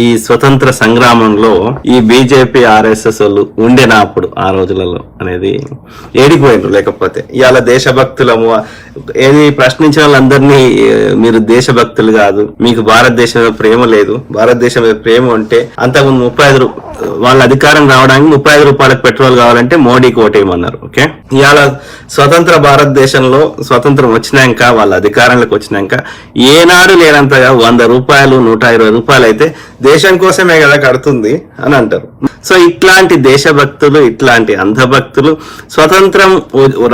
ఈ స్వతంత్ర సంగ్రామంలో ఈ బీజేపీ ఆర్ఎస్ఎస్ వాళ్ళు ఉండేనా అప్పుడు ఆ రోజులలో అనేది ఏడిపోయిండ్రు. లేకపోతే ఇవాళ దేశభక్తులము ఏది ప్రశ్నించిన వాళ్ళందరినీ మీరు దేశభక్తులు కాదు మీకు భారతదేశం ప్రేమ లేదు. భారతదేశం మీద ప్రేమ ఉంటే అంతకుముందు ముప్పై ఐదు వాళ్ళ అధికారం రావడానికి ముప్పై ఐదు రూపాయలకు పెట్రోల్ కావాలంటే మోడీకి ఓటేయమన్నారు ఓకే? ఇవాళ స్వతంత్ర భారతదేశంలో స్వతంత్రం వచ్చినాక వాళ్ళ అధికారంలోకి వచ్చినాక ఏనాడు లేనంతగా వంద రూపాయలు నూట ఇరవై రూపాయలు అయితే దేశం కోసమే కదా కడుతుంది అని అంటారు. సో ఇట్లాంటి దేశభక్తులు ఇట్లాంటి అంధభక్తులు స్వతంత్రం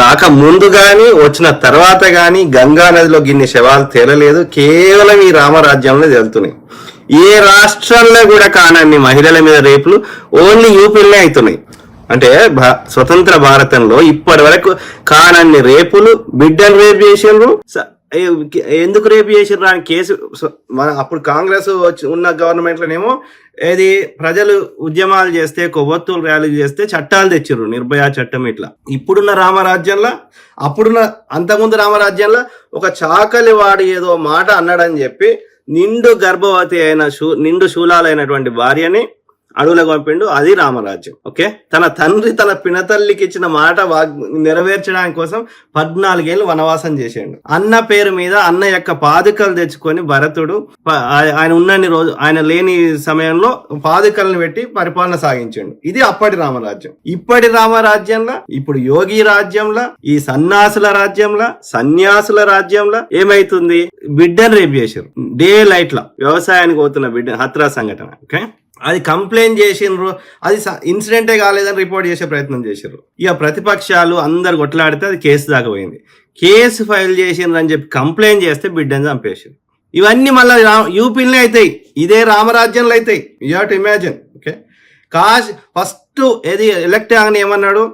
రాక ముందు గాని వచ్చిన తర్వాత గాని గంగా నదిలో గిన్ని శవాలు తేలలేదు. కేవలం ఈ రామరాజ్యంలో తేలుతున్నాయి. ఏ రాష్ట్రంలో కూడా కానన్ని మహిళల మీద రేపులు ఓన్లీ యూపీలోనే అవుతున్నాయి అంటే స్వతంత్ర భారతంలో ఇప్పటి వరకు కానన్ని రేపులు బిడ్డలు రేపు చేసిండ్రు. ఎందుకు రేపు చేసిండ్రు అని కేసు మన అప్పుడు కాంగ్రెస్ వచ్చి ఉన్న గవర్నమెంట్ లోనేమో ఏది ప్రజలు ఉద్యమాలు చేస్తే కొవ్వొత్తులు ర్యాలీ చేస్తే చట్టాలు తెచ్చిర్రు నిర్భయ చట్టం ఇట్లా. ఇప్పుడున్న రామరాజ్యంలో అప్పుడున్న అంతకుముందు రామరాజ్యంలో ఒక చాకలి వాడు ఏదో మాట అన్నాడని చెప్పి నిండు గర్భవతి అయిన శూ నిండు శూలాలైనటువంటి భార్యని అడవులకు పంపిండు అది రామరాజ్యం. ఓకే? తన తండ్రి తన పినతల్లికి ఇచ్చిన మాట నెరవేర్చడానికి కోసం పద్నాలుగేళ్ళు వనవాసం చేసిండు. అన్న పేరు మీద అన్న యొక్క పాదుకలు తెచ్చుకొని భరతుడు ఆయన ఉన్నన్ని రోజు ఆయన లేని సమయంలో పాదుకలను పెట్టి పరిపాలన సాగించండు. ఇది అప్పటి రామరాజ్యం. ఇప్పటి రామరాజ్యంలో ఇప్పుడు యోగి రాజ్యంలో ఈ సన్నాసుల రాజ్యంలో సన్యాసుల రాజ్యంలో ఏమైతుంది? బిడ్డను రేపు చేశారు డే లైట్ లా వ్యవసాయానికి పోతున్న బిడ్డ హత్రా సంఘటన. ఓకే? అది కంప్లైంట్ చేసిండ్రు అది స- ఇన్సిడెంటే కాలేదని రిపోర్ట్ చేసే ప్రయత్నం చేసిండ్రు ఇక ప్రతిపక్షాలు అందరు కొట్లాడితే అది కేసు దాకా పోయింది. కేసు ఫైల్ చేసిండ్రు అని చెప్పి కంప్లైంట్ చేస్తే బిడ్డని చంపేసారు ఇవన్నీ మళ్ళీ యూపీలోనే అవుతాయి ఇదే రామరాజ్యంలో అవుతాయి you have to imagine okay Kashi first ఏది ఎలక్ట్ అని ఏమన్నాడు?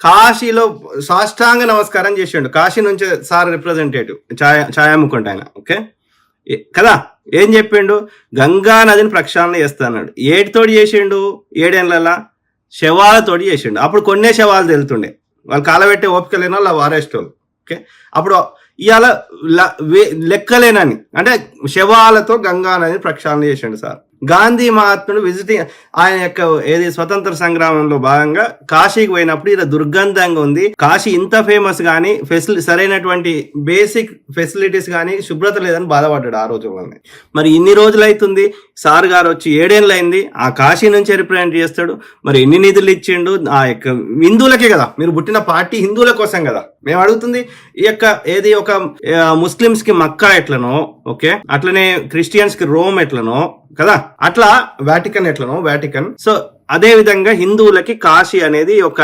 కాశీలో సాష్టాంగ నమస్కారం చేసిండు. కాశీ నుంచి సార్ రిప్రజెంటేటివ్ ఛాయా ఛాయాముకుంట ఆయన ఓకే కదా? ఏం చెప్పిండు? గంగా నదిని ప్రక్షాళన చేస్తాడు ఏటితోటి చేసిండు? ఏడేళ్ళలా? శవాలతోటి చేసిండు. అప్పుడు కొన్నే శవాలు తెలుతుండే. వాళ్ళు కాలబెట్టే ఓపిక లేని వాళ్ళు వారేస్ట్ వాళ్ళు. ఓకే? అప్పుడు ఇవాళ లెక్కలేనని. అంటే శవాలతో గంగా నదిని ప్రక్షాళన చేసిండు సార్. గాంధీ మహాత్ముడు విజిటింగ్ ఆయన యొక్క ఏది స్వతంత్ర సంగ్రామంలో భాగంగా కాశీకి పోయినప్పుడు ఇలా దుర్గంధంగా ఉంది. కాశీ ఇంత ఫేమస్ కానీ ఫెసిలి సరైనటువంటి బేసిక్ ఫెసిలిటీస్ కానీ శుభ్రత లేదని బాధపడ్డాడు ఆ రోజుల్లోనే మరి ఇన్ని రోజులు అవుతుంది సార్ గారు వచ్చి ఏడేళ్ళు అయింది ఆ కాశీ నుంచి రిప్రజెంట్ చేస్తాడు. మరి ఎన్ని నిధులు ఇచ్చిండు ఆ యొక్క హిందువులకే కదా మీరు పుట్టిన పార్టీ హిందువుల కోసం కదా. మేము అడుగుతుంది ఈ యొక్క ఏది ఒక ముస్లిమ్స్కి మక్కా ఎట్లనో ఓకే అట్లనే క్రిస్టియన్స్కి రోమ్ ఎట్లనో కదా? అట్లా వాటికన్ ఎట్లనో వాటికన్ సో అదే విధంగా హిందువులకి కాశీ అనేది ఒక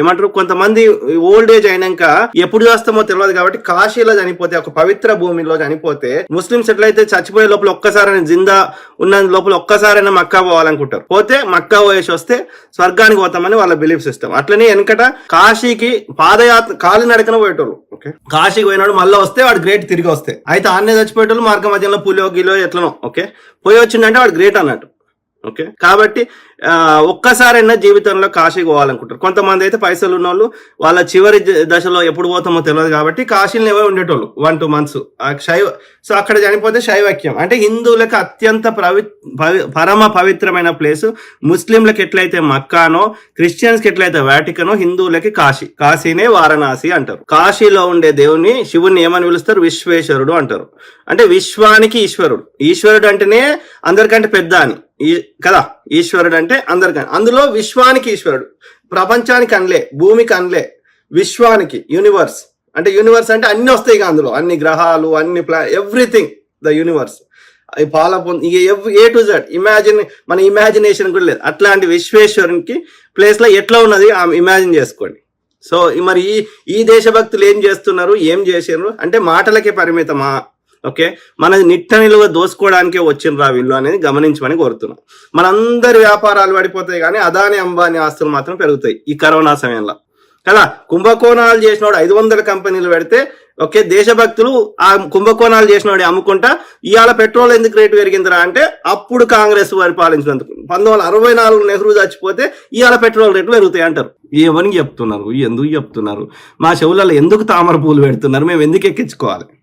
ఏమంటారు కొంతమంది ఓల్డ్ ఏజ్ అయినాక ఎప్పుడు చేస్తామో తెలియదు కాబట్టి కాశీలో చనిపోతే ఒక పవిత్ర భూమిలో చనిపోతే ముస్లిమ్స్ ఎట్లయితే చచ్చిపోయే లోపల ఒక్కసారి జిందా ఉన్న లోపల ఒక్కసారైనా మక్కా పోవాలనుకుంటారు. పోతే మక్కా పోయేసి వస్తే స్వర్గానికి పోతామని వాళ్ళ బిలీఫ్ సిస్టమ్. అట్లనే వెనకట కాశీకి పాదయాత్ర కాలి నడకన పోయేటోళ్ళు. ఓకే? కాశీకి పోయినాడు మళ్ళీ వస్తే వాడు గ్రేట్ తిరిగి వస్తే. అయితే ఆన్నే చచ్చిపోయేటోళ్ళు మార్గ మధ్యలో పులియో గిలో ఎట్లనో. ఓకే? పోయి వచ్చిందంటే వాడు గ్రేట్ అన్నట్టు. ఓకే? కాబట్టి ఒక్కసారైనా జీవితంలో కాశీకి పోవాలనుకుంటారు. కొంతమంది అయితే పైసలు ఉన్న వాళ్ళు వాళ్ళ చివరి దశలో ఎప్పుడు పోతామో తెలియదు కాబట్టి కాశీలో ఎవరు ఉండేటోళ్ళు? వన్ టూ మంత్స్ శైవ సో అక్కడ చనిపోతే శైవక్యం. అంటే హిందువులకు అత్యంత ప్రవి పవి- పరమ పవిత్రమైన ప్లేస్. ముస్లింలకు ఎట్లయితే మక్కానో క్రిస్టియన్స్కి ఎట్లయితే వాటికనో హిందువులకి కాశీ. కాశీనే వారణాసి అంటారు. కాశీలో ఉండే దేవుని శివుని ఏమని పిలుస్తారు? విశ్వేశ్వరుడు అంటారు. అంటే విశ్వానికి ఈశ్వరుడు. ఈశ్వరుడు అంటేనే అందరికంటే పెద్ద అని. ఈ- కదా ఈశ్వరుడు అంటే అందరికంటే అందులో విశ్వానికి ఈశ్వరుడు. ప్రపంచానికి అనలే భూమికి అనలే విశ్వానికి యూనివర్స్ అంటే యూనివర్స్ అంటే అన్ని వస్తాయి ఇక అందులో. అన్ని గ్రహాలు అన్ని ప్లా ఎవ్రీథింగ్ ద యూనివర్స్ ఈ పాల ఏ టు జెడ్ ఇమాజిన్ మన ఇమాజినేషన్ కూడా లేదు. అట్లాంటి విశ్వేశ్వరునికి ప్లేస్లో ఎట్లా ఉన్నది ఇమాజిన్ చేసుకోండి. సో మరి ఈ ఈ దేశభక్తులు ఏం చేస్తున్నారు ఏం చేసారు అంటే మాటలకే పరిమితమా? ఓకే? మన నిట్ట నిలువ దోసుకోవడానికే వచ్చిండ్రా వీళ్ళు అనేది గమనించమని కోరుతున్నాం. మనందరి వ్యాపారాలు పడిపోతాయి కానీ అదాని అంబానీ ఆస్తులు మాత్రం పెరుగుతాయి ఈ కరోనా సమయంలో. కదా? కుంభకోణాలు చేసినోడు ఐదు వందల కంపెనీలు పెడితే ఓకే దేశభక్తులు ఆ కుంభకోణాలు చేసినోడు అమ్ముకుంటా ఇవాళ పెట్రోల్ ఎందుకు రేటు పెరిగిందిరా అంటే అప్పుడు కాంగ్రెస్ పరిపాలించినందుకు. పంతొమ్మిది వందల అరవై నాలుగు నెహ్రూ చచ్చిపోతే ఇవాళ పెట్రోల్ రేట్లు పెరుగుతాయి అంటారు. ఏమని చెప్తున్నారు? ఎందుకు చెప్తున్నారు? మా చెవులలో ఎందుకు తామర పూలు పెడుతున్నారు? మేము ఎందుకు ఎక్కించుకోవాలి?